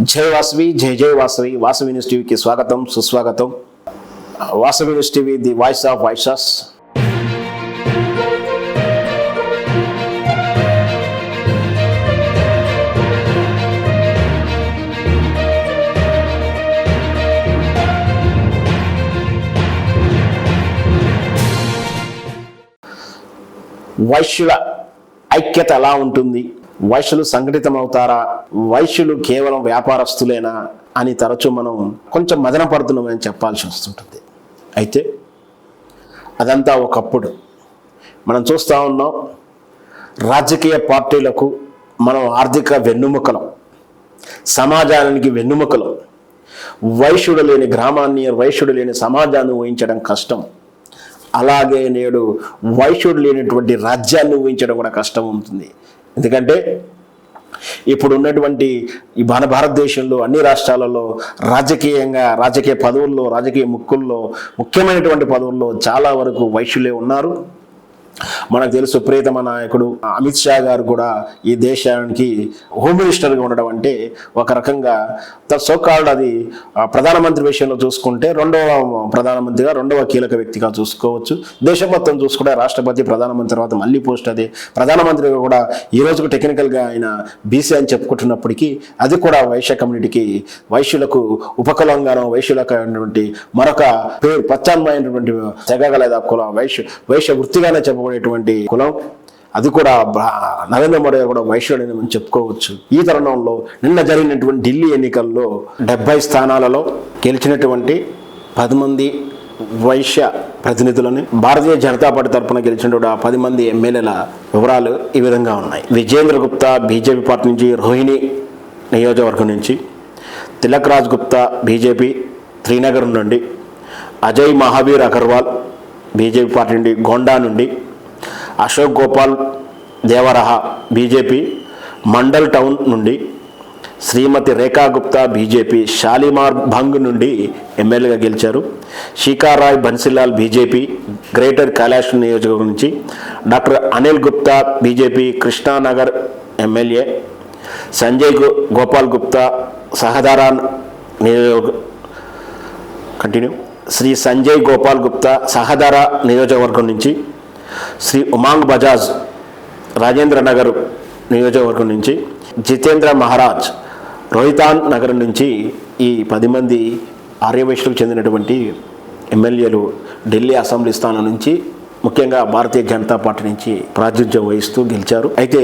జై వాసవి జై జై వాసవి. వాసవి న్యూస్ టీవీకి స్వాగతం సుస్వాగతం. Vasavi news TV the voice of voices వైశ్యుల ఐక్యత ఎలా ఉంటుంది? వైశ్యులు సంఘటితమవుతారా? వైశ్యులు కేవలం వ్యాపారస్తులేనా? అని తరచూ మనం కొంచెం మదన పడుతున్నామని చెప్పాల్సి వస్తుంటుంది. అయితే అదంతా ఒకప్పుడు. మనం చూస్తూ ఉన్నాం రాజకీయ పార్టీలకు మనం ఆర్థిక వెన్నుముకలం సమాజానికి వెన్నుముకలం. వైశ్యుడు లేని గ్రామాన్ని వైశ్యుడు లేని సమాజాన్ని ఊహించడం కష్టం. అలాగే నేడు వైశ్యుడు లేనటువంటి రాజ్యాన్ని ఊహించడం కూడా కష్టం ఉంటుంది. ఎందుకంటే ఇప్పుడు ఉన్నటువంటి ఈ మన భారతదేశంలో అన్ని రాష్ట్రాలలో రాజకీయంగా రాజకీయ పదవుల్లో రాజకీయ ముక్కుల్లో ముఖ్యమైనటువంటి పదవుల్లో చాలా వరకు వైశ్యులే ఉన్నారు. మనకు తెలుసు ప్రియతమ నాయకుడు అమిత్ షా గారు కూడా ఈ దేశానికి హోమ్ మినిస్టర్గా ఉండడం అంటే ఒక రకంగా సోకాల్డ్ అది ఆ, ప్రధానమంత్రి విషయంలో చూసుకుంటే రెండవ ప్రధానమంత్రిగా రెండవ కీలక వ్యక్తిగా చూసుకోవచ్చు. దేశం మొత్తం చూసుకుంటే రాష్ట్రపతి ప్రధానమంత్రి తర్వాత మళ్ళీ పోస్ట్ అది. ప్రధానమంత్రిగా కూడా ఈ రోజుకు టెక్నికల్గా ఆయన బీసీ అని చెప్పుకుంటున్నప్పటికీ అది కూడా వైశ్య కమ్యూనిటీకి వైశ్యులకు ఉపకులంగానో వైశ్యులకు అయినటువంటి మరొక పేరు ప్రత్యామ్నాయమైనటువంటి తెగగలేదా కులం వైశ్య వైశ్య వృత్తిగానే చెప్పబడేటువంటి కులం అది కూడా నరేంద్ర మోడీ గారు కూడా వైశ్యుడని మనం చెప్పుకోవచ్చు. ఈ తరుణంలో నిన్న జరిగినటువంటి ఢిల్లీ ఎన్నికల్లో డెబ్బై స్థానాలలో గెలిచినటువంటి పది మంది వైశ్య ప్రతినిధులని భారతీయ జనతా పార్టీ తరఫున గెలిచినటువంటి ఆ పది మంది ఎమ్మెల్యేల వివరాలు ఈ విధంగా ఉన్నాయి. విజేంద్ర గుప్తా బీజేపీ పార్టీ నుంచి రోహిణి నియోజకవర్గం నుంచి తిలక్ రాజ్ గుప్తా బీజేపీ శ్రీనగర్ నుండి అజయ్ మహావీర్ అగర్వాల్ బీజేపీ పార్టీ నుండి గోండా నుండి Ashok Gopal దేవరహ BJP model town నుండి శ్రీమతి రేఖా గుప్తా బీజేపీ షాలిమార్ భంగ్ నుండి ఎమ్మెల్యేగా గెలిచారు. షికారాయ్ బన్సిలాల్ బీజేపీ గ్రేటర్ కైలాష్ నియోజకవర్గం నుంచి doctor Anil Gupta BJP Krishnanagar MLA Sanjay Gopal Gupta Shahdara నియోజక కంటిన్యూ. శ్రీ సంజయ్ గోపాల్ గుప్తా సహదారా నియోజకవర్గం నుంచి శ్రీ ఉమాంగ్ బజాజ్ రాజేంద్ర నగర్ నియోజకవర్గం నుంచి జితేంద్ర మహారాజ్ రోహితాన్ నగరం నుంచి ఈ పది మంది ఆర్యవైశ్యులకు చెందినటువంటి ఎమ్మెల్యేలు ఢిల్లీ అసెంబ్లీ స్థానం నుంచి ముఖ్యంగా భారతీయ జనతా పార్టీ నుంచి ప్రాతినిధ్యం వహిస్తూ గెలిచారు. అయితే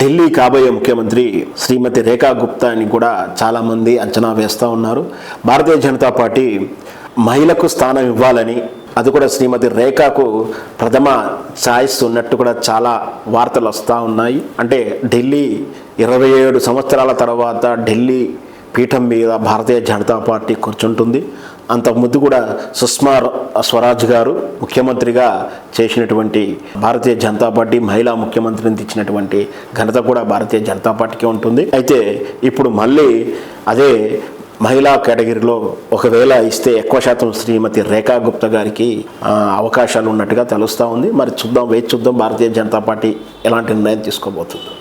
ఢిల్లీ కాబోయే ముఖ్యమంత్రి శ్రీమతి రేఖా గుప్తా అని కూడా చాలామంది అంచనా వేస్తూ ఉన్నారు. భారతీయ జనతా పార్టీ మహిళకు స్థానం ఇవ్వాలని అది కూడా శ్రీమతి రేఖకు ప్రథమ ఛాయిస్ ఉన్నట్టు కూడా చాలా వార్తలు వస్తూ ఉన్నాయి. అంటే ఢిల్లీ ఇరవై ఏడు సంవత్సరాల తర్వాత ఢిల్లీ పీఠం మీద భారతీయ జనతా పార్టీ కూర్చుంటుంది. అంతకుముందు కూడా సుష్మా స్వరాజ్ గారు ముఖ్యమంత్రిగా చేసినటువంటి భారతీయ జనతా పార్టీ మహిళా ముఖ్యమంత్రిని తెచ్చినటువంటి ఘనత కూడా భారతీయ జనతా పార్టీకి ఉంటుంది. అయితే ఇప్పుడు మళ్ళీ అదే మహిళా కేటగిరీలో ఒకవేళ ఇస్తే ఎక్కువ శాతం శ్రీమతి రేఖా గుప్తా గారికి అవకాశాలు ఉన్నట్టుగా తెలుస్తూ ఉంది. మరి చూద్దాం వేచి చూద్దాం భారతీయ జనతా పార్టీ ఎలాంటి నిర్ణయం తీసుకోబోతుంది.